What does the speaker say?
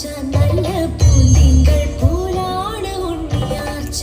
പൂച്ച നല്ല പൂന്തിങ്കൾ പോലാണ് ഉണ്ണിയാർച്ച.